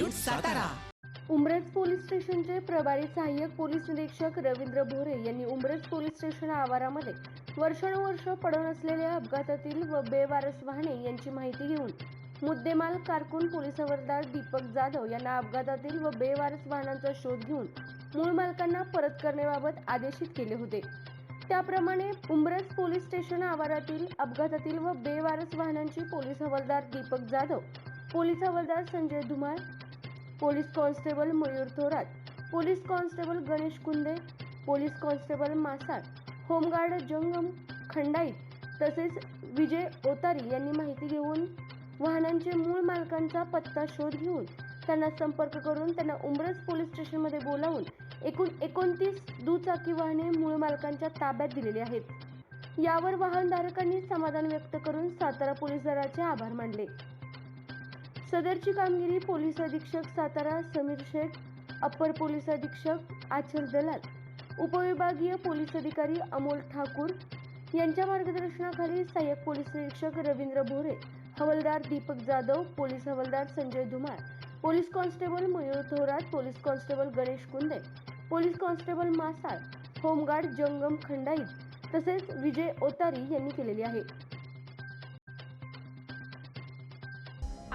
institute Satara. Umraj police स्टेशनचे प्रभारी सहाय्यक पोलीस निरीक्षक रवींद्र भोरे यांनी उमरज पोलीस स्टेशन आवारामध्ये वर्षानुवर्ष पडून असलेल्या अपघातातील व बेवारस वाहने यांची माहिती घेऊन मुद्देमाल कारकून पोलीस हवालदार दीपक जाधव यांना अपघातातील व बेवारस वाहनांचा शोध घेऊन मूळ मालकांना परत करण्याबाबत आदेशित केले होते. त्याप्रमाणे उमरज पोलीस स्टेशन आवारातील अपघातातील व बेवारस वाहनांची पोलीस हवालदार दीपक जाधव पोलीस हवालदार Sanjay Dhumal police constable Mayur Thorat police constable Ganesh Kunde police constable Masal home guard Jangam Khandait तसेच विजय ओतारी यांनी माहिती घेऊन वाहनांचे मूळ मालकांचा पत्ता शोध घेऊन त्यांना संपर्क करून त्यांना उमरस पोलीस स्टेशनमध्ये बोलावून एकूण एकोणतीस दुचाकी वाहने मूळ मालकांच्या ताब्यात दिलेली आहेत. यावर वाहनधारकांनी समाधान व्यक्त करून सातारा पोलीस दलाचे आभार मानले. सदरची कामगिरी पोलीस अधीक्षक सातारा समीर शेख अप्पर पोलीस अधीक्षक आचल दलाल उपविभागीय पोलीस अधिकारी अमोल ठाकूर यांच्या मार्गदर्शनाखाली सहाय्यक पोलीस निरीक्षक रवींद्र भोरे हवालदार दीपक जाधव पोलीस हवालदार Sanjay Dhumal police constable Mayur Thorat police constable Ganesh Kunde police constable Masal home guard Jangam Khandait तसेच विजय ओतारी यांनी केलेली आहे.